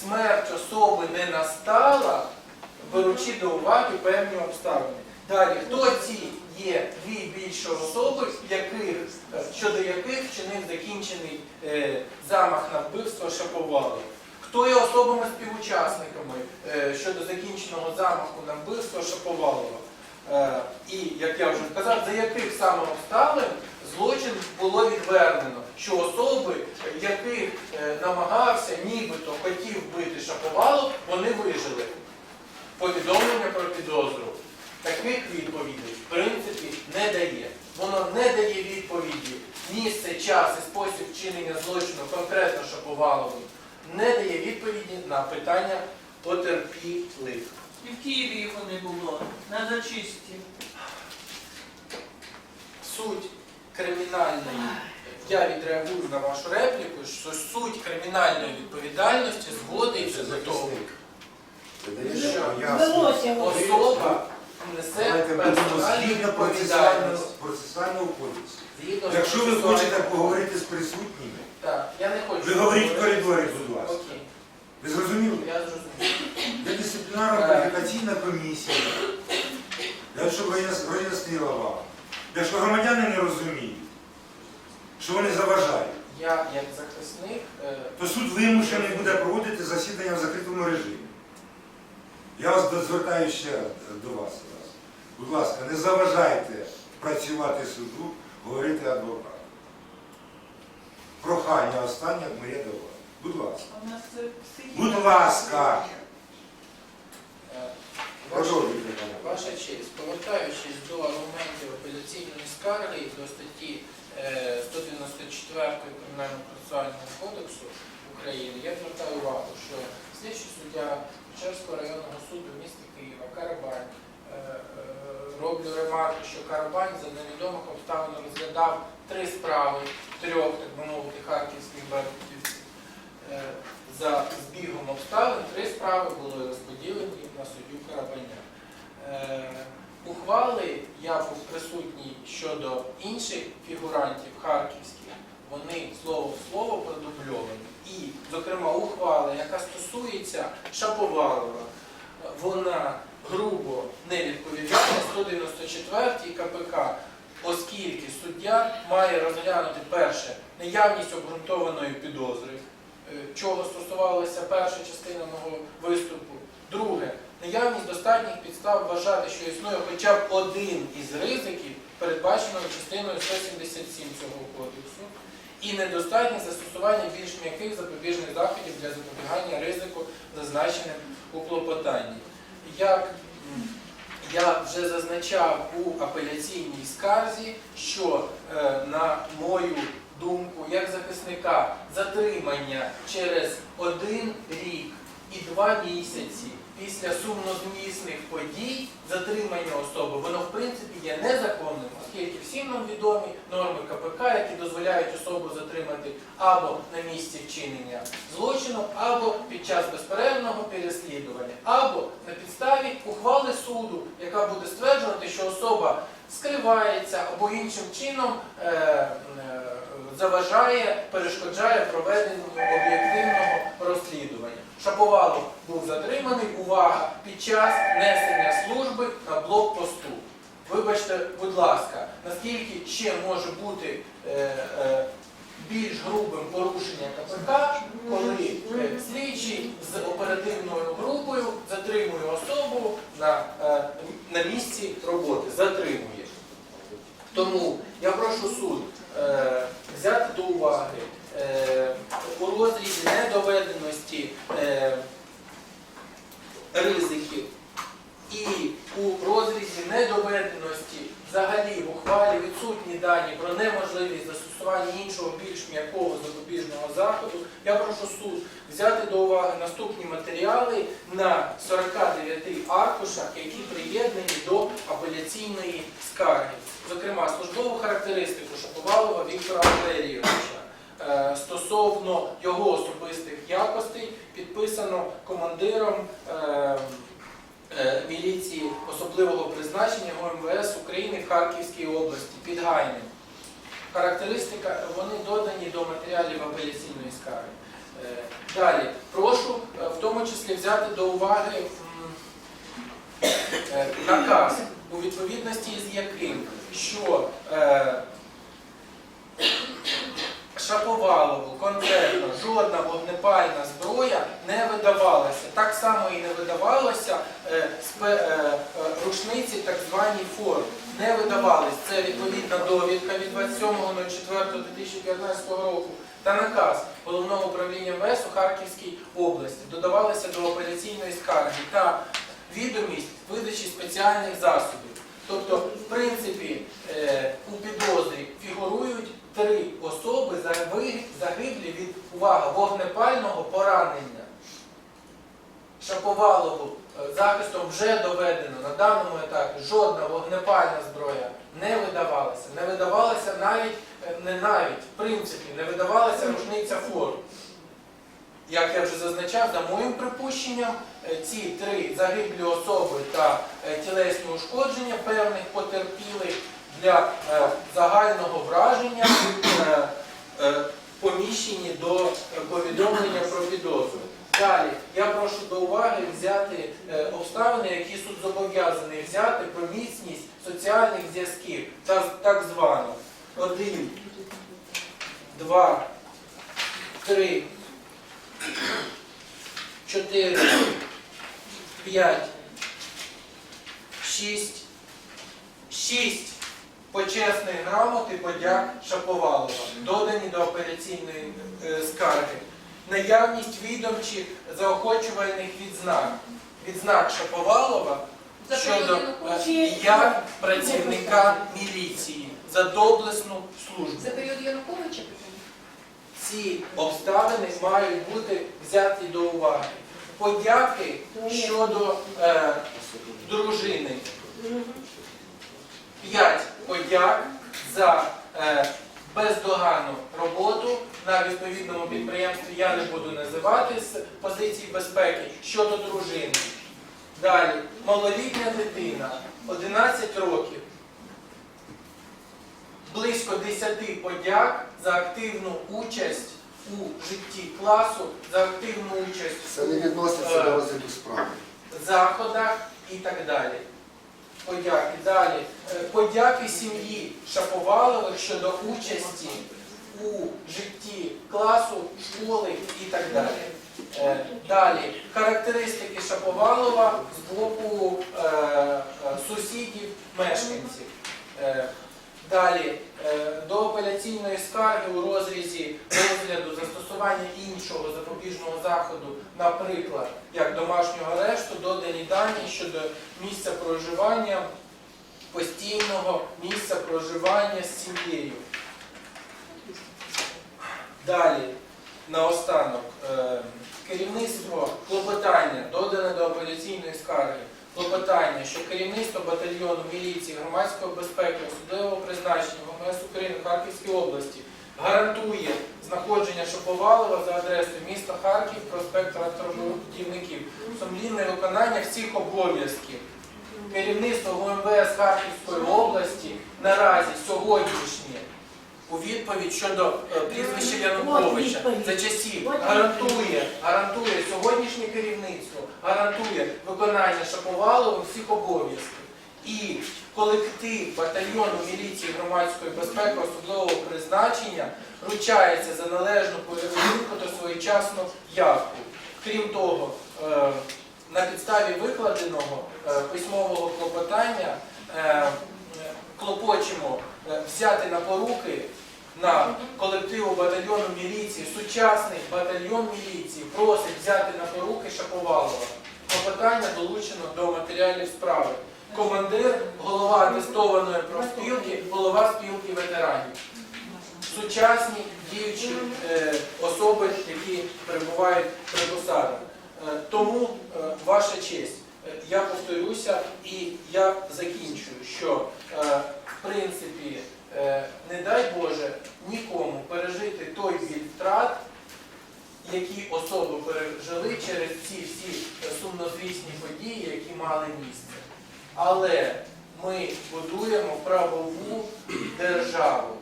смерть особи не настала, беручи до уваги певні обставини. Далі, хто ці є дві більші особи, яких, щодо яких вчинив закінчений е, замах на вбивство Шаповалова? Хто є особами співучасниками е, щодо закінченого замаху на вбивство Шаповалова? Е, і, як я вже сказав, за яких саме обставин злочин було відвернено, що особи, яких е, намагався, нібито хотів вони вижили. Повідомлення про підозру. Таких відповідей, в принципі, не дає. Воно не дає відповіді місце, час і спосіб вчинення злочину конкретно Шаповаловим, не дає відповіді на питання потерпілих. І в Києві його не було. На зачисті. суть кримінальної, я відреагую на вашу репліку, що суть кримінальної відповідальності зводиться до того, особа несе Давайте будемо персональну згідно відповідальність. процесуального- кодексу. Згідно Якщо ви хочете поговорити з присутніми, Так, я не хочу. ви говоріть в коридорі, будь ласка. Окей, Ви зрозуміли? я зрозумів. Для дисциплінарна кваліфікаційна комісія, для того, щоб роз'яс- роз'яснила вам. Якщо громадяни не розуміють, що вони заважають, Я, як захисник, е, то суд вимушений буде проводити засідання в закритому режимі. Я вас звертаю ще до вас. Будь ласка, не заважайте працювати суду, говорити адвокату. Прохання останнє моє до вас. Будь ласка. Психіка. Будь ласка. е, ваша- Продовжуйте. Ваша честь, повертаючись до аргументів апеляційної скарги до статті е, 194 Кримінального процесуального кодексу України, я звертаю увагу, що слідчий суддя Печерського районного суду міста Києва Карабань е, е, роблю ремарку, що Карабань за невідомих обставин розглядав три справи трьох, так би мовити, харківських беркутівців. Е, За збігом обставин три справи були розподілені на суддю Карабаня. Е, Ухвали я був присутній щодо інших фігурантів харківських, вони слово в слово продубльовані. І, зокрема, ухвала, яка стосується Шаповалова, вона грубо не відповідає 194 КПК, оскільки суддя має розглянути перше наявність обґрунтованої підозри, е, чого стосувалася перша частина мого виступу. Друге, наявність достатніх підстав вважати, що існує хоча б один із ризиків, передбаченого частиною 177 цього кодексу, і недостатнє застосування більш м'яких запобіжних заходів для запобігання ризику, зазначеним у клопотанні. Як я вже зазначав у апеляційній скарзі, що е, на мою думку, як захисника, затримання через один рік і два місяці після сумнозвісних подій затримання особи, воно в принципі є незаконним, оскільки всім нам відомі норми КПК, які дозволяють особу затримати або на місці вчинення злочину, або під час безперервного переслідування, або на підставі ухвали суду, яка буде стверджувати, що особа скривається або іншим чином е, е, заважає, перешкоджає проведенню об'єктивного розслідування. Шаповалов був затриманий, увага, під час несення служби на блокпосту. Вибачте, будь ласка, наскільки ще може бути е, е, більш грубим порушення КПК, коли е, слідчий з оперативною групою затримує особу на, е, на місці роботи, затримує. Тому я прошу суд взяти до уваги е, у розрізі недоведеності е, ризиків. І у розрізі недоведеності взагалі в ухвалі відсутні дані про неможливість застосування іншого більш м'якого запобіжного заходу. Я прошу суд взяти до уваги наступні матеріали на 49 аркушах, які приєднані до апеляційної скарги. Зокрема, службову характеристику Шаповалова Віктора Валерійовича е, стосовно його особистих якостей підписано командиром е, міліції особливого призначення ГМВС України в Харківській області Підгайним. Характеристика, вони додані до матеріалів апеляційної скарги. Е, Далі, прошу е, в тому числі взяти до уваги е, наказ, у відповідності з яким, що е, Шаповалову конкретно жодна вогнепальна зброя не видавалася. Так само і не е, е, е, рушниці, так звані ФОР. Не видавались. Це відповідна довідка від 27.04.2015 року та наказ головного управління МВС у Харківській області. Додавалися до апеляційної скарги та відомість видачі спеціальних засобів. Тобто, в принципі, е, у підозрі фігурують три особи загиблі від увага вогнепального поранення. Шаповалову е, захистом вже доведено на даному етапі жодна вогнепальна зброя не видавалася. Не видавалася навіть, е, не навіть, в принципі, не видавалася рушниця ФОР. Як я вже зазначав, за моїм припущенням, е, ці три загиблі особи та е, тілесні ушкодження певних потерпілих для загального враження поміщені до повідомлення про підозру. Далі я прошу до уваги взяти е, обставини, які суд зобов'язаний взяти про міцність соціальних зв'язків, так звано. Один, два, три, чотири, п'ять, шість, шість почесних грамоти подяк Шаповалова, додані до операційної е, скарги. Наявність відомчих заохочувальних відзнак. Відзнак Шаповалова щодо е, як працівника міліції за доблесну службу. За період Януковича? Ці обставини мають бути взяті до уваги. Подяки щодо е, дружини. П'ять подяк за е, бездоганну роботу на відповідному підприємстві. Я не буду називати з позиції безпеки щодо дружини. Далі, малолітня дитина, 11 років. Близько 10 подяк за активну участь у житті класу, за активну участь Це не відноситься до розгляду справи. заходах і так далі. Подяки. Далі. Е, Подяки сім'ї Шаповалових щодо участі у житті класу, школи і так далі. Е, Далі. Характеристики Шаповалова з боку е, сусідів, мешканців. Далі, е, до апеляційної скарги у розрізі розгляду застосування іншого запобіжного заходу, наприклад, як домашнього арешту, додані дані щодо місця проживання, постійного місця проживання з сім'єю. Далі, наостанок, е, керівництво клопотання додане до апеляційної скарги. Клопотання, що керівництво батальйону міліції громадської безпеки особливого призначення ВМС України Харківській області гарантує знаходження Шаповалова за адресою міста Харків, проспект Тракторобудівників, сумлінне виконання всіх обов'язків. Керівництво ВМВС Харківської області наразі сьогоднішнє у відповідь щодо е, прізвища Януковича за часів гарантує, гарантує сьогоднішнє керівництво, гарантує виконання Шаповаловим всіх обов'язків. І колектив батальйону міліції громадської безпеки особливого призначення ручається за належну поведінку та своєчасну явку. Крім того, е, на підставі викладеного е, письмового клопотання е, е, клопочемо е, взяти на поруки на колективу батальйону міліції, сучасний батальйон міліції просить взяти на поруки Шаповалова. Клопотання долучено до матеріалів справи. Командир, голова атестованої профспілки, голова спілки ветеранів. Сучасні діючі е, особи, які перебувають при посадах. Е, тому, е, ваша честь, е, я повторюся і я закінчую, що е, в принципі, не дай Боже нікому пережити той біль втрат, які особи пережили через ці всі е, сумнозвісні події, які мали місце. Але ми будуємо правову державу.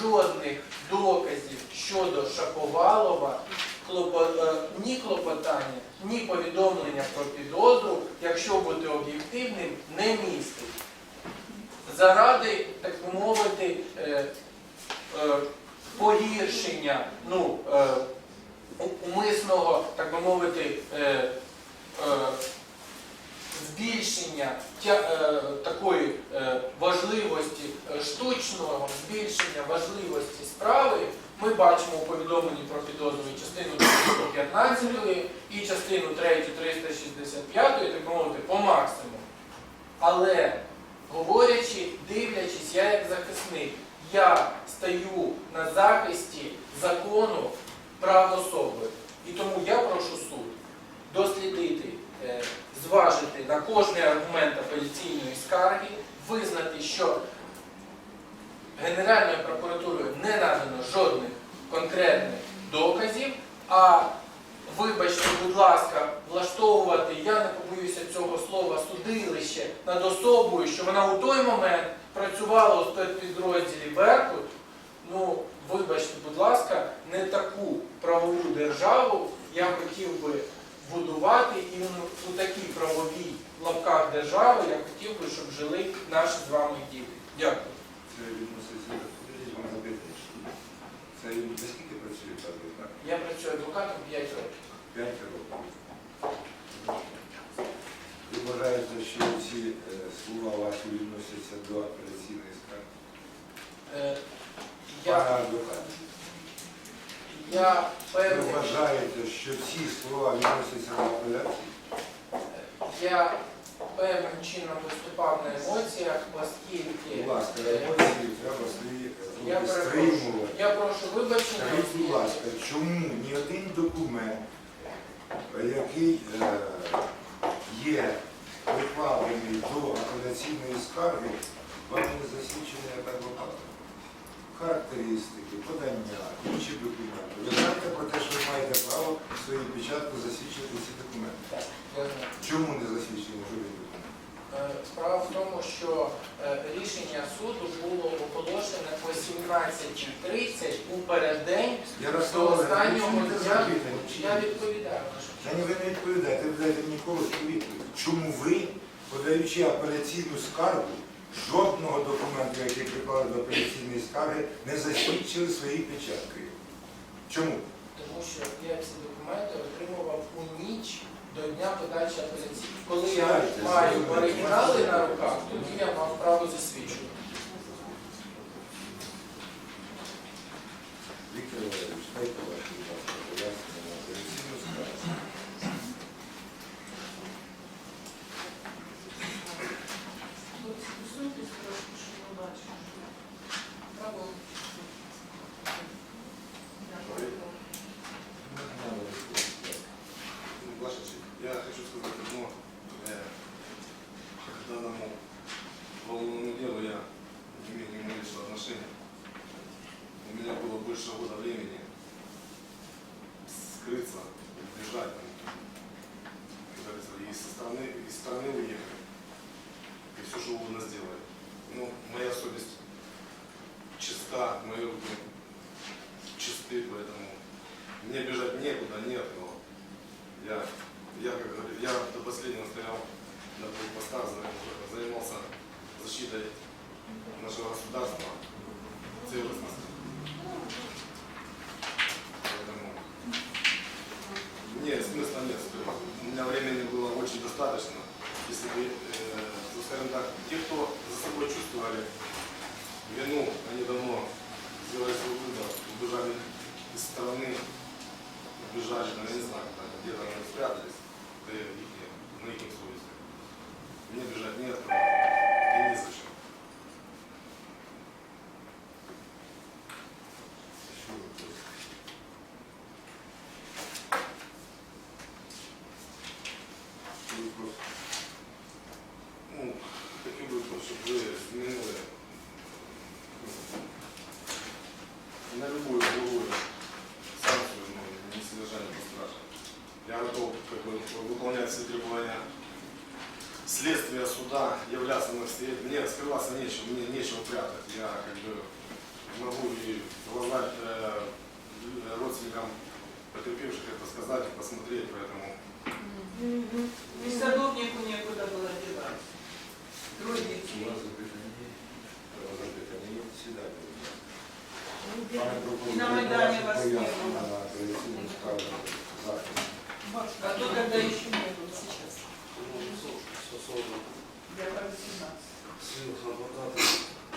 Жодних доказів щодо Шаповалова е, ні клопотання, ні повідомлення про підозру, якщо бути об'єктивним, не містить. Заради, так би мовити, е, е, погіршення ну, е, умисного, так би мовити, збільшення такої важливості штучного збільшення важливості справи, ми бачимо у повідомленні про підозру частину 115 і частину 3 365, так би мовити, по максимуму. Але говорячи, дивлячись, я як захисник, я стаю на захисті закону прав особи. І тому я прошу суд дослідити, е, зважити на кожний аргумент апеляційної скарги, визнати, що Генеральною прокуратурою не надано жодних конкретних доказів, а вибачте, будь ласка, влаштовувати, я не побоюся цього слова, судилище над особою, що вона у той момент працювала у спецпідрозділі Беркут, ну, вибачте, будь ласка, не таку правову державу я хотів би будувати і у- такій правовій лапках держави я хотів би, щоб жили наші з вами діти. Дякую. Це наскільки працює так? Я працюю адвокатом 5 років. П'ять років. Ви вважаєте, що ці е, слова ваші відносяться до апеляційної скарги? Е, Я, я ви вважаєте, що ці слова відносяться до апеляції? Я певним чином виступав на емоціях, оскільки Будь ласка, е, емоції треба свої я стримувати. Я прошу вибачення. Скажіть, будь ласка, чому ні один документ, який е, є прикладений до апеляційної скарги, вам не засвідчений як адвоката? Характеристики, подання, інші документи. Ви знаєте про те, що ви маєте право в своїй печатку засвідчити ці документи. Так. Чому не засвідчені? Е, Справа в тому, що е, рішення суду було оголошене о 17.30 у переддень до останнього дня. Я відповідаю. Та ні, ви не відповідаєте, ви даєте мені коротку відповідь. Чому ви, подаючи апеляційну скаргу, жодного документу, який приклали до апеляційної скарги, не засвідчили своєю печаткою? Чому? Тому що я ці документи отримував у ніч до дня подачі апеляції. Коли я маю оригінали на нашего государства, целостности. Поэтому нет, смысла нет. У меня времени было очень достаточно. Если бы, э, ну, скажем так, те, кто за собой чувствовали вину, они давно сделали свой выбор, убежали из страны, убежали, ну, я не знаю, где-то они спрятались, да и на их совести. Мне бежать не от кого как бы могу и в глаза э, родственникам потерпевших это сказать и посмотреть, поэтому И садовнику некуда было девать. Трое детей. И на Майдане вас не было. А то тогда еще не было сейчас. Я про 18. слів адвоката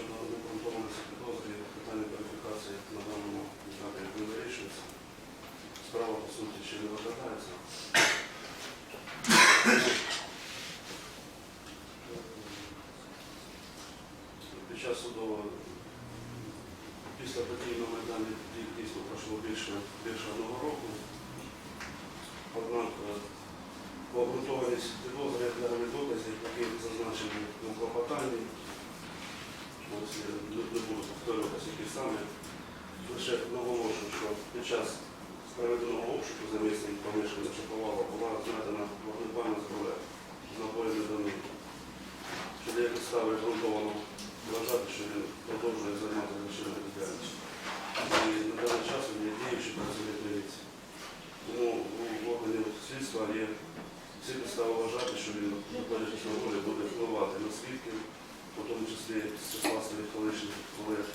щодо необґрунтованості підозри, питання кваліфікації на даному напрямку не вирішується. Справа, по суті, ще не розглядається. Під час судового, після подій на Майдані дій- дійсно пройшло більше, більше одного року. Однак е, обґрунтованість підозри як реальні докази, які зазначені у клопотанні. Ось я не не буду повторюватися, які саме. Лише наголошую, що під час справедливого обшуку за місцем помешкання Шаповала була знайдена вогнепальна зброя з набоями до них. Що є підстави ґрунтовано вважати, що він продовжує займатися злочинною діяльністю. І на даний час він є діючий працівник міліції. Тому у органів слідства є всі підстави вважати, що він, на волі, буде впливати на свідків, у тому числі з числа своїх колишніх колег